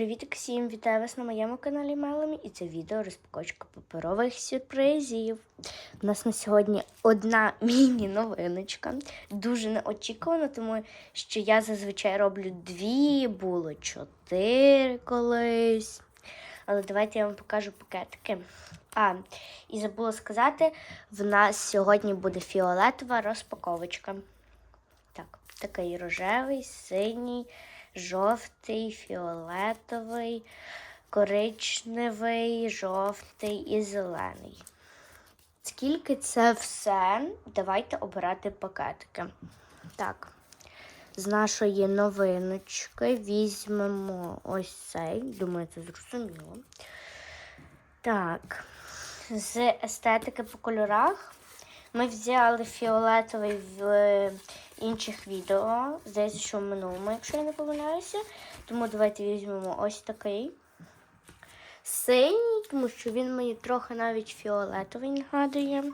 Привіт всім! Вітаю вас на моєму каналі Меломі і це відео розпаковочка паперових сюрпризів. У нас на сьогодні одна міні-новиночка. Дуже неочікувано, тому що я зазвичай роблю дві, було чотири колись. Але давайте я вам покажу пакетики. А, і забула сказати, в нас сьогодні буде фіолетова розпаковочка. Так, такий рожевий, синій, жовтий, фіолетовий, коричневий, жовтий і зелений. Скільки це все, давайте обирати пакетики. Так, з нашої новиночки візьмемо ось цей. Думаю, це зрозуміло. Так, з естетики по кольорах ми взяли фіолетовий в інших відео. Здається, що в минулому, якщо я не помиляюся. Тому давайте візьмемо ось такий. Синій, тому що він мені трохи навіть фіолетовий нагадує.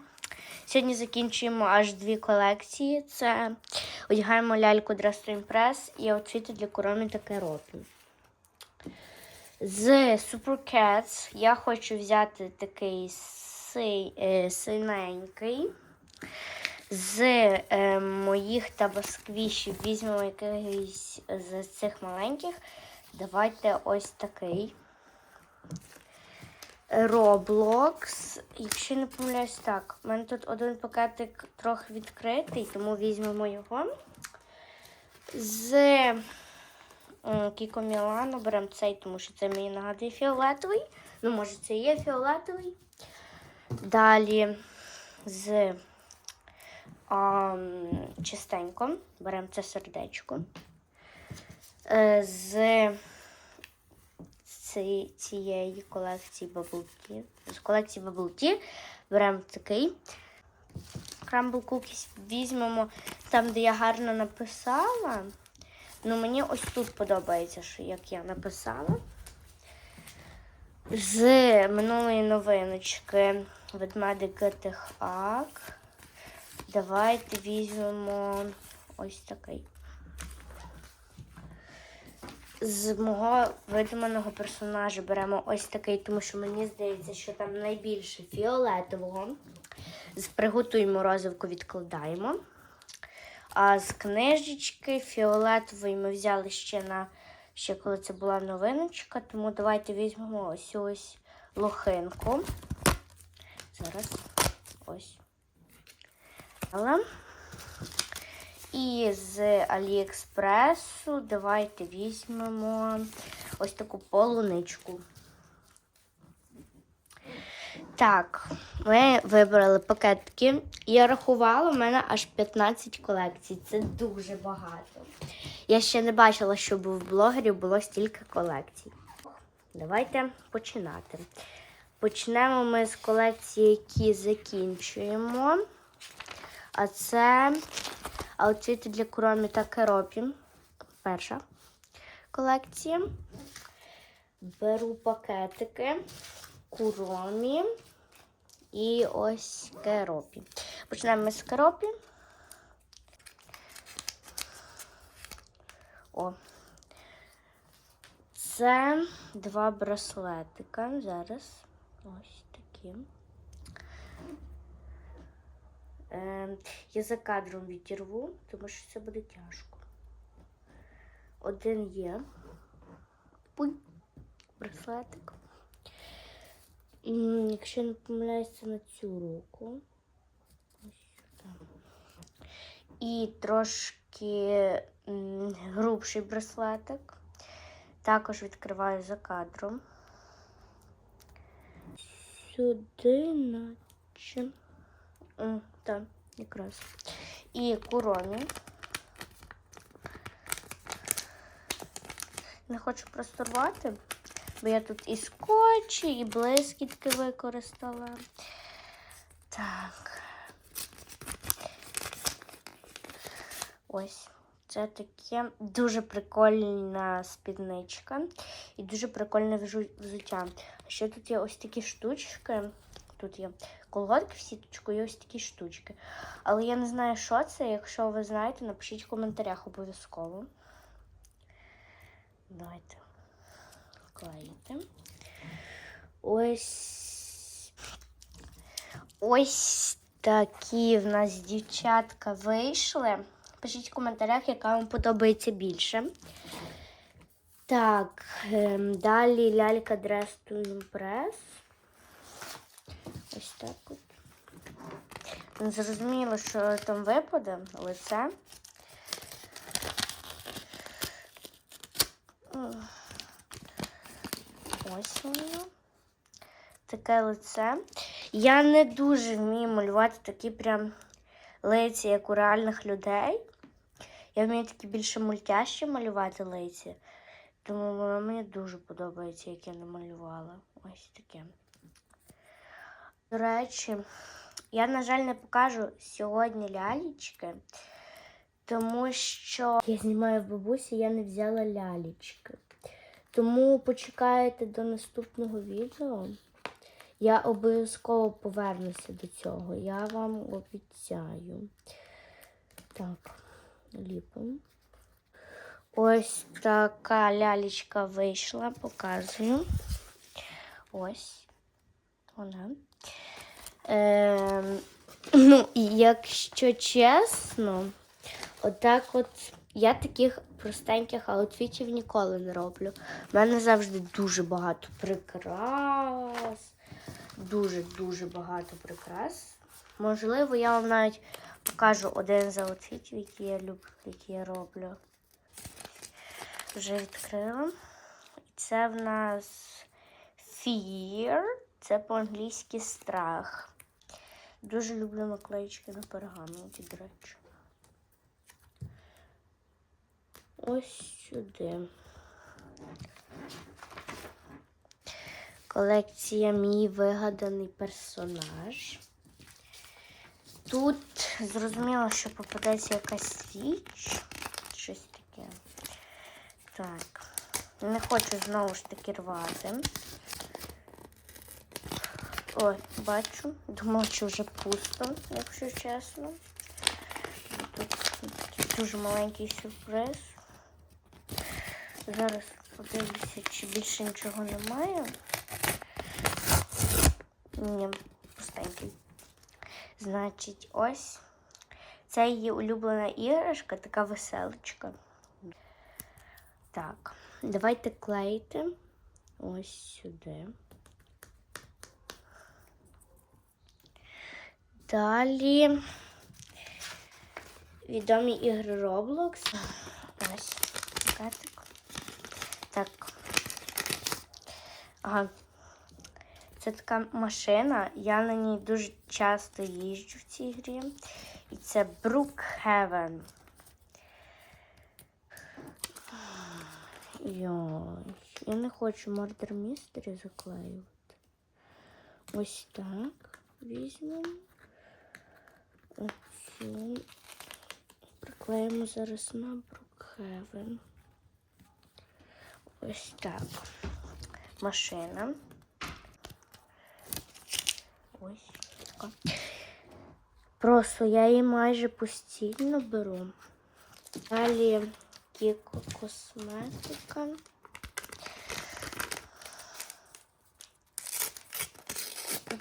Сьогодні закінчуємо аж дві колекції. Це одягаємо ляльку Dress Impress і аутфіти для Куромі та Керопі. З Super Cats я хочу взяти такий е, синенький. З е, моїх табасквішів візьмемо якийсь з цих маленьких. Давайте ось такий. Roblox. Якщо не помиляюсь, так. У мене тут один пакетик трохи відкритий, тому візьмемо його. З Кіко Мілано беремо цей, тому що це мені нагадує фіолетовий. Ну, може, це є фіолетовий. Далі з а, чистенько беремо це сердечко. Е, З цієї колекції Bubble Tea. З колекції Bubble беремо такий. Crumble Cookies візьмемо там, де я гарно написала. Ну, мені ось тут подобається, що як я написала. З минулої новиночки ведмедик Гетих Ак. Давайте візьмемо ось такий. З мого видуманого персонажа беремо ось такий, тому що мені здається, що там найбільше фіолетового. Приготуємо розивку, відкладаємо. А з книжечки фіолетової ми взяли ще на ще коли це була новиночка, тому давайте візьмемо ось ось лохинку. Зараз ось. І з Аліекспресу давайте візьмемо ось таку полуничку. Так, ми вибрали пакетки. Я рахувала, у мене аж 15 колекцій. Це дуже багато. Я ще не бачила, щоб в блогерів було стільки колекцій. Давайте починати. Почнемо ми з колекції, які закінчуємо. А це аутфіти для Куромі та Керопі. Перша колекція. Беру пакетики Куромі і ось Керопі. Почнемо з Керопі. О. Це два браслетика. Зараз ось такі. Е, я за кадром відірву, тому що це буде тяжко. Один є. Пуй. Браслетик. Якщо не помиляюся на цю руку. І трошки грубший браслетик. Також відкриваю за кадром. Сюди, наче. Так, якраз. І куромі. Не хочу просто рвати, бо я тут і скотчі, і блискітки використала. Так. Ось. Це таке дуже прикольна спідничка і дуже прикольне взуття. Ще тут є ось такі штучки. Тут є колготки в сіточку і ось такі штучки. Але я не знаю, що це. Якщо ви знаєте, напишіть в коментарях обов'язково. Давайте. клеїти. Ось. Ось такі в нас дівчатка вийшли. Пишіть в коментарях, яка вам подобається більше. Так, ем, далі лялька Dress to Impress. Ось так от. Зрозуміло, що там випаде лице. Ось воно. Таке лице. Я не дуже вмію малювати такі прям лиця, як у реальних людей. Я вмію такі більше мультящі малювати лиця. Тому воно мені дуже подобається, як я намалювала. Ось таке. До речі, я, на жаль, не покажу сьогодні лялічки, тому що я знімаю в бабусі, я не взяла лялічки. Тому почекайте до наступного відео. Я обов'язково повернуся до цього. Я вам обіцяю. Так, ліпимо. Ось така лялечка вийшла, показую. Ось вона. Ем, ну, якщо чесно, отак от я таких простеньких аутфітів ніколи не роблю. У мене завжди дуже багато прикрас. Дуже-дуже багато прикрас. Можливо, я вам навіть покажу один з аутфітів, які я люблю, які я роблю. Вже відкрила. Це в нас Fear. Це по-англійськи страх. Дуже люблю наклеїчки на пергаменті, до речі. Ось сюди. Колекція мій вигаданий персонаж. Тут зрозуміло, що попадеться якась річ. Щось таке. Так. Не хочу знову ж таки рвати. Ой, бачу. Думала, що вже пусто, якщо чесно. Тут дуже маленький сюрприз. Зараз подивлюся, чи більше нічого немає. Ні, пустенький. Значить, ось. Це її улюблена іграшка, така веселочка. Так, давайте клеїти ось сюди. Далі відомі ігри Roblox. Ось. Так. Ага. Це така машина. Я на ній дуже часто їжджу в цій грі. І це Brookhaven. Йой, я не хочу Murder Mystery заклеювати. Ось так візьмемо. Оцю. Приклеїмо зараз на Brookhaven. Ось так. Машина. Ось така. Просто я її майже постійно беру. Далі Кіко косметика.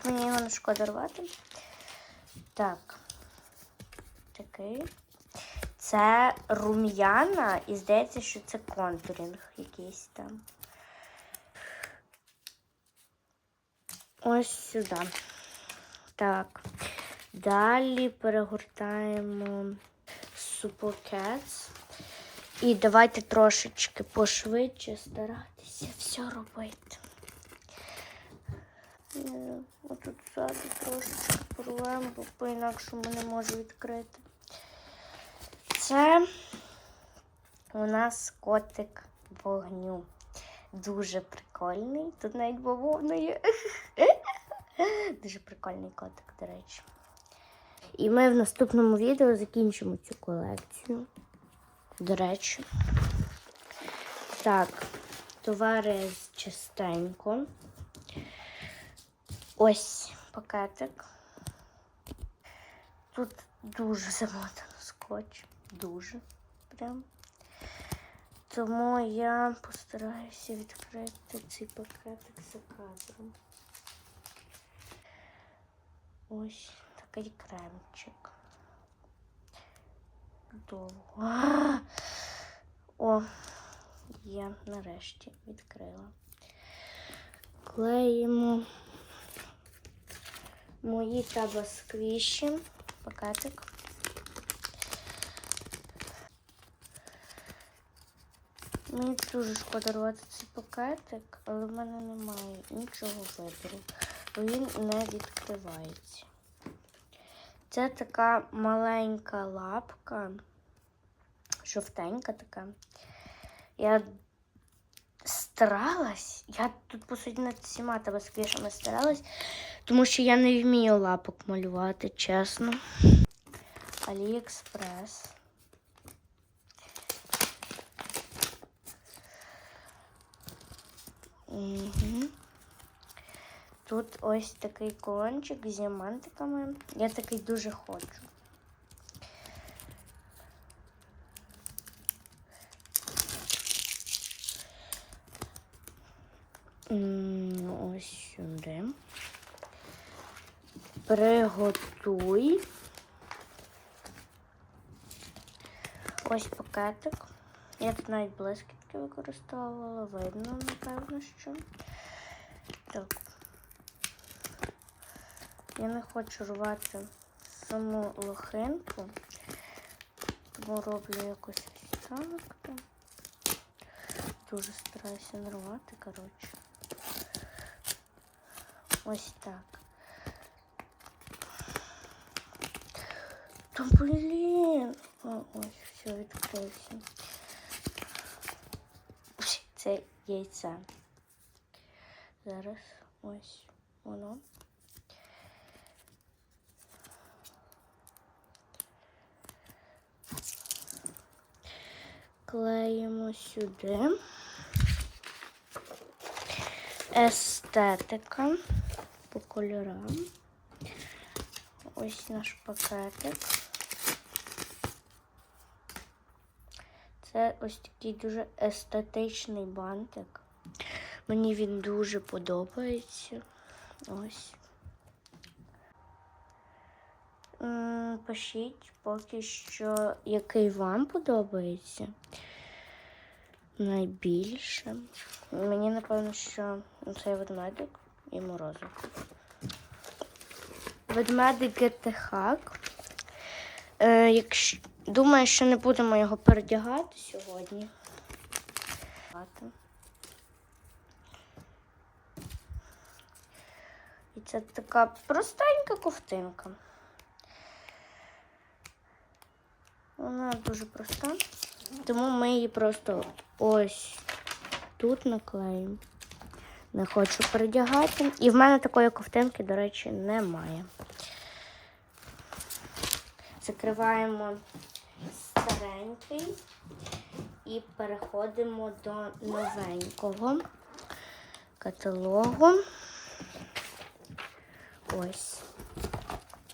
Мені його не шкода рвати. Так. Такий. Це рум'яна і здається, що це контуринг якийсь там. Ось сюди. Так. Далі перегортаємо Super. І давайте трошечки пошвидше старатися все робити. Е, Отут ззаду трошечки порвемо, бо по-інакшому не можу відкрити. Це у нас котик вогню. Дуже прикольний. Тут навіть бавовна є. Дуже прикольний котик, до речі. І ми в наступному відео закінчимо цю колекцію. До речі. Так, товари частенько. Ось пакетик. Тут дуже замотано скотч. Дуже прям. Тому я постараюся відкрити цей пакетик за кадром. Ось такий кремчик. Довго. О, я нарешті відкрила. Клеїмо мої табасквіші. Пакетик. Мені дуже шкода рвати цей пакетик, але в мене немає нічого вибору, бо він не відкривається. Це така маленька лапка, жовтенька така. Я старалась, я тут по суті над всіма табасквішами старалась, тому що я не вмію лапок малювати, чесно. Аліекспрес. Угу. Тут ось такий кончик з діамантиками. Я такий дуже хочу. Ось сюди. Приготуй. Ось пакетик. Я тут навіть блискітки використовувала, видно, напевно, що. Так. Я не хочу рвати саму лохинку, тому роблю якось ось. Дуже стараюся не рвати, коротше. Ось так. Та блін. Ось, все, відкрився. Це яйце. Зараз ось воно. Клеїмо сюди. Естетика по кольорам. Ось наш пакетик. Це ось такий дуже естетичний бантик. Мені він дуже подобається. Ось. Пишіть поки що, який вам подобається найбільше. Мені напевно, що цей ведмедик і морозиво. Ведмедик гетехак. Е, якщо... Думаю, що не будемо його передягати сьогодні. І це така простенька ковтинка. Вона дуже проста, тому ми її просто ось тут наклеїмо. Не хочу передягати. І в мене такої ковтинки, до речі, немає. Закриваємо старенький і переходимо до новенького каталогу. Ось.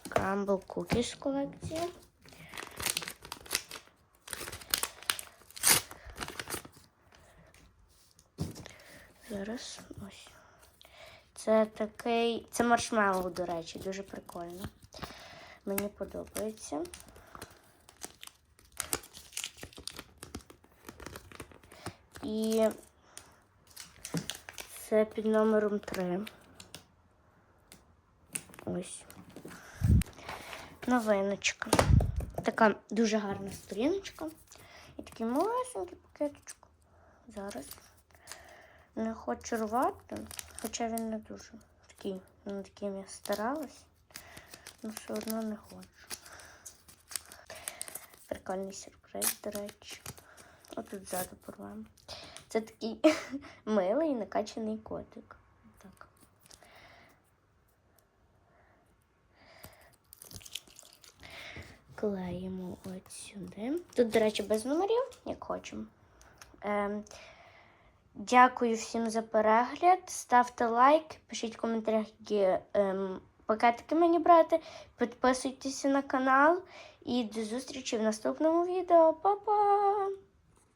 Crumble Cookies колекція. Зараз ось. Це такий. Це маршмеллоу, до речі, дуже прикольно. Мені подобається. І це під номером 3. Ось. Новиночка. Така дуже гарна сторіночка. І такий малесенький пакеточок. Зараз. Не хочу рвати, хоча він не дуже такий, над яким я старалась, але все одно не хочу. Прикольний сюрприз, до речі. Отут ззаду порвемо. Це такий милий накачаний котик. Так. Клеїмо от сюди. Тут, до речі, без номерів, як хочемо. Ем, Дякую всім за перегляд. Ставте лайк, пишіть в коментарях, які ем, пакетики мені брати. Підписуйтеся на канал і до зустрічі в наступному відео. Па-па!